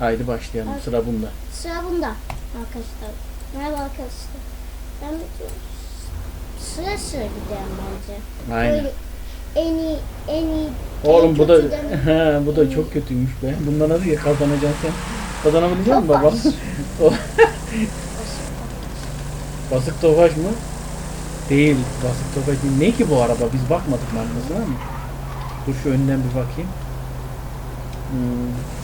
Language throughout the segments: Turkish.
Haydi başlayalım. Sıra bunda. Sıra bunda arkadaşlar. Merhaba arkadaşlar. Ben. Sıra sıra gidelim bence. Aynen. Böyle en iyi, en iyi, Oğlum en bu da he, bu da çok kötüymüş be. Bundan nasıl ya kazanacaksın sen? Kazanabilecek misin baba? Basık tofaş mı? Değil. Basık tofaş değil. Ne ki bu araba? Biz bakmadık markasına mı? Dur şu önden bir bakayım. Hmm.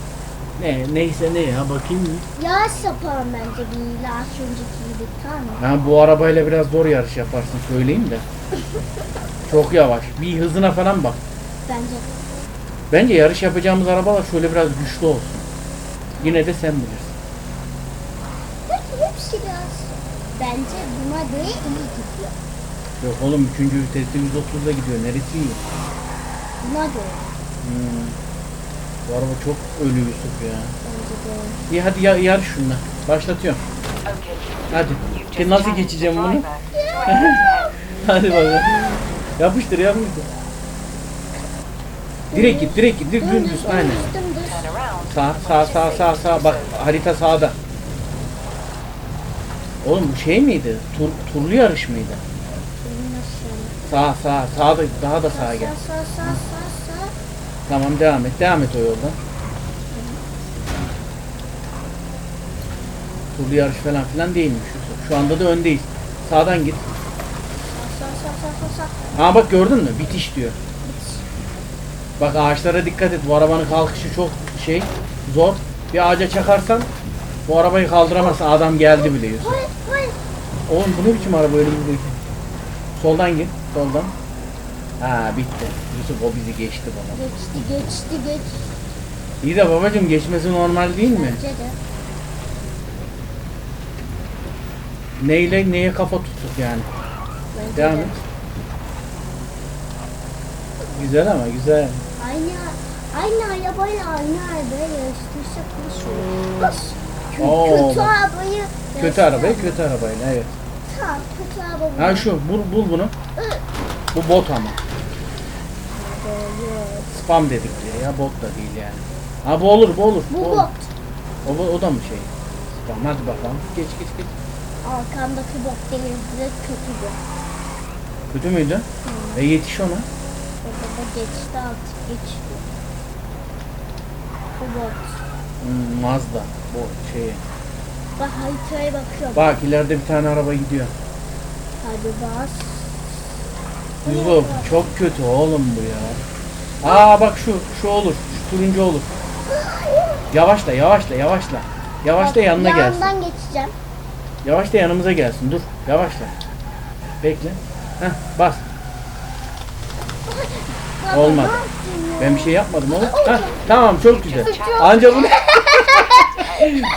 Ne neyse ne ya bakayım. Yavaş yapalım bence bir ilaç önceki gibi tamam mı? Ha bu arabayla biraz zor yarış yaparsın söyleyeyim de. Çok yavaş. Bir hızına falan bak. Bence. Bence yarış yapacağımız arabalar şöyle biraz güçlü olsun. Yine de sen bilirsin. Peki hepsi biraz. Bence buna göre iyi gidiyor. Yok oğlum 3. viteste 130'da gidiyor. Neresi iyi? Buna göre. Hmm. Bu araba çok ölü Yusuf ya. İyi hadi ya, yarış şununla. Başlatıyorum. Hadi. Ki nasıl geçeceğim bunu? Hadi bakalım. Yapıştır yapıştır. Direkt git direkt git. Direkt dümdüz aynen. Sağ sağ sağ sağ sağ. Bak harita sağda. Oğlum bu şey miydi? Tur, turlu yarış mıydı? Sağ sağ sağda daha da sağa gel. Sağ sağ sağ sağ sağ. Tamam devam et. Devam et o yoldan. Turlu yarış falan filan değilmiş. Şu anda da öndeyiz. Sağdan git. Sağ sağ sağ sağ sağ. Aa bak gördün mü? Bitiş diyor. Bak ağaçlara dikkat et. Bu arabanın kalkışı çok şey zor. Bir ağaca çakarsan bu arabayı kaldıramazsın. Adam geldi bile hayır. Oğlum bu ne biçim araba öyle bir Soldan git. Soldan. Ha bitti. Yusuf o bizi geçti bana. Geçti geçti geçti. İyi de babacım geçmesi normal değil mi? Bence de. Neyle neye kafa tuttuk yani. Bence Devam de. et. Güzel ama güzel. Aynı aynı arabayla aynı arabayı yarıştırsak nasıl olur? Nasıl? Kö- Oo, kötü arabayı Kötü yarıştırsak- arabayı kötü arabayla evet. Tamam kötü araba. Ha şu bul, bul bunu. Bu bot ama. Spam dedikleri ya bot da değil yani. Ha bu olur bu olur. Bu olur. bot. O, bu- o da mı şey? Spam hadi bakalım. Geç geç geç. Arkamdaki bot değil direkt kötü bot. Kötü müydü? E yetiş ona. Orada da geçti artık geçti. Bu bot. Hmm, Mazda. Bu şey. Bak haritaya bakıyorum. Bak ileride bir tane araba gidiyor. Hadi bas. Bu Yusuf çok kötü oğlum bu ya. Aa bak şu şu olur. Şu turuncu olur. Yavaşla yavaşla yavaşla. Yavaşla Bak, yanına gelsin. Yandan geçeceğim. Yavaşla yanımıza gelsin. Dur. Yavaşla. Bekle. Heh, bas. Baba, Olmadı. ne yaptın ya? Ben bir şey yapmadım oğlum. Heh, tamam çok güzel. Anca bunu...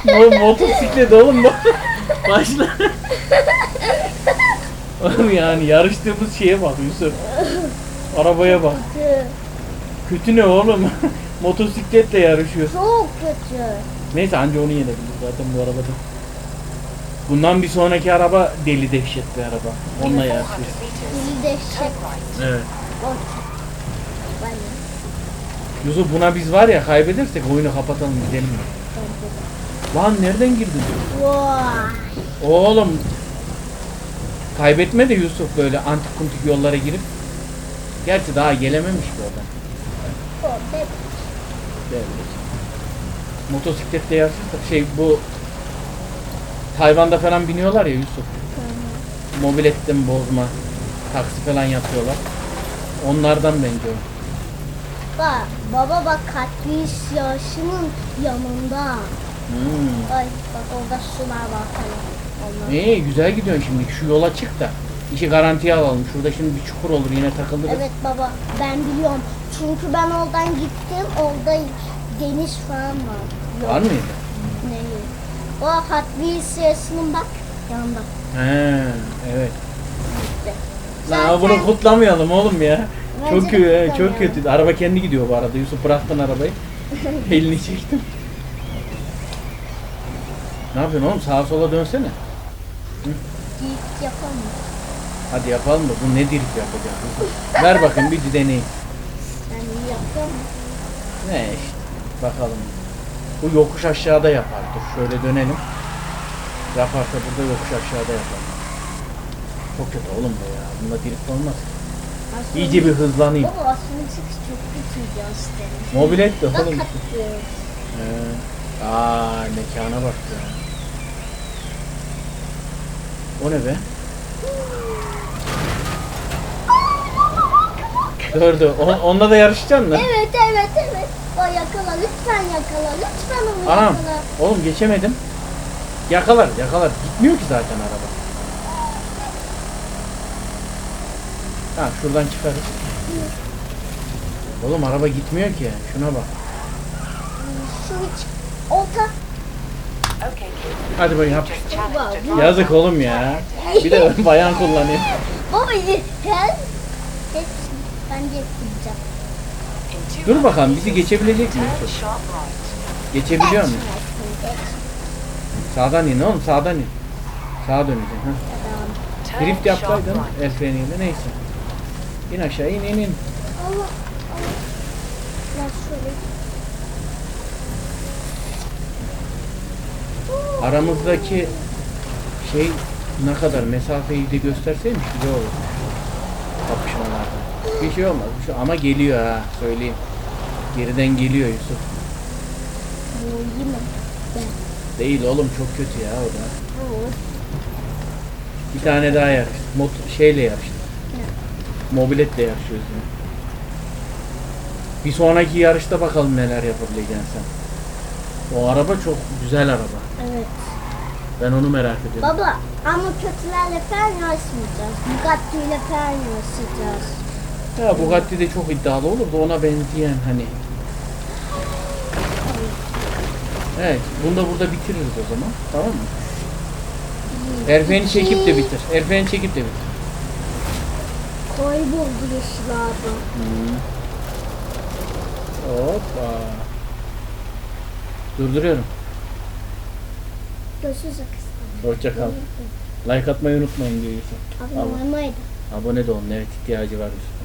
oğlum motosiklet oğlum bu. Başla. oğlum yani yarıştığımız şeye bak Yusuf. Arabaya bak. Kötü ne oğlum? Motosikletle yarışıyoruz. Çok kötü. Neyse anca onu yenebilir zaten bu arabada. Bundan bir sonraki araba deli dehşet bir araba. Onunla yarışıyoruz. Dili dehşet. Evet. Yusuf buna biz var ya kaybedersek oyunu kapatalım gidelim. Lan nereden girdin? Vay. Oğlum kaybetme de Yusuf böyle antik kuntik yollara girip Gerçi daha gelememiş ki oradan. Bebek. Devlet. Motosikletle yarışırsak şey bu Tayvan'da falan biniyorlar ya Yusuf. Mobiletten bozma. Taksi falan yapıyorlar. Onlardan bence o. Bak baba bak katliş yaşının yanında. Hmm. Ay bak orada sular var falan. İyi güzel gidiyorsun şimdi. Şu yola çık da işi garantiye alalım. Şurada şimdi bir çukur olur yine takılırız. Evet baba ben biliyorum. Çünkü ben oradan gittim. Orada deniz falan var. Yok, Var mıydı? Ne? O Hot Wheels yaşının bak yanında. He, evet. İşte. Lan bunu kutlamayalım oğlum ya. Bence çok kötü, çok kötü. Araba kendi gidiyor bu arada. Yusuf bıraktın arabayı. Elini çektim. Ne yapıyorsun oğlum? Sağa sola dönsene. Git yapalım. Hadi yapalım da bu ne drift yapacak? Ver bakayım bir deneyim. Ne işte. Bakalım. Bu yokuş aşağıda yapar. Dur şöyle dönelim. Yaparsa burada yokuş aşağıda yapar. Çok kötü oğlum bu ya. Bunda drift olmaz. Aslında- İyice bir hızlanayım. Baba aslında çıkış çok kötü gösterir. Mobilet de Bak oğlum. Aa mekana bak ya. O ne be? Gördü. On, onunla da yarışacaksın mı? Evet evet evet. O yakala lütfen yakala lütfen onu Anam. yakala. Oğlum geçemedim. Yakalar yakalar. Gitmiyor ki zaten araba. Ha şuradan çıkarız. Oğlum araba gitmiyor ki. Şuna bak. Şu hiç olta. Hadi bakayım yap. Yazık oğlum ya. Bir de bayan kullanıyor. Baba ye- gel. Geç. Yapacağım. Dur bakalım bizi geçebilecek mi? Geçebiliyor mu? Sağdan in oğlum sağdan in. Sağa döneceksin. Ha. Drift yapsaydın el freniyle neyse. İn aşağı in in in. Allah Allah. Biraz şöyle. Aramızdaki şey ne kadar mesafeyi de gösterseymiş güzel olur. Kapışmalarda. Bir şey olmaz. Bir şey, ama geliyor ha söyleyeyim. Geriden geliyor Yusuf. Değil oğlum çok kötü ya o da. Bir tane daha yarış. Mot şeyle yarıştı. Mobiletle yarışıyoruz ya. Bir sonraki yarışta bakalım neler yapabileceksin sen. O araba çok güzel araba. Evet. Ben onu merak ediyorum. Baba ama kötülerle falan yarışmayacağız. Bugatti ile falan yarışacağız. Ya Bugatti de çok iddialı olur da ona benzeyen hani. Evet, bunu da burada bitiririz o zaman. Tamam mı? Erfeni çekip de bitir. Erfeni çekip de bitir. Kayboldu yeşil abi. Hoppa. Durduruyorum. Görüşürüz kızım. Hoşça kal. Like atmayı unutmayın diyor Yusuf. Abi Al. normalde. Abone de olun. Evet ihtiyacı var Yusuf'un.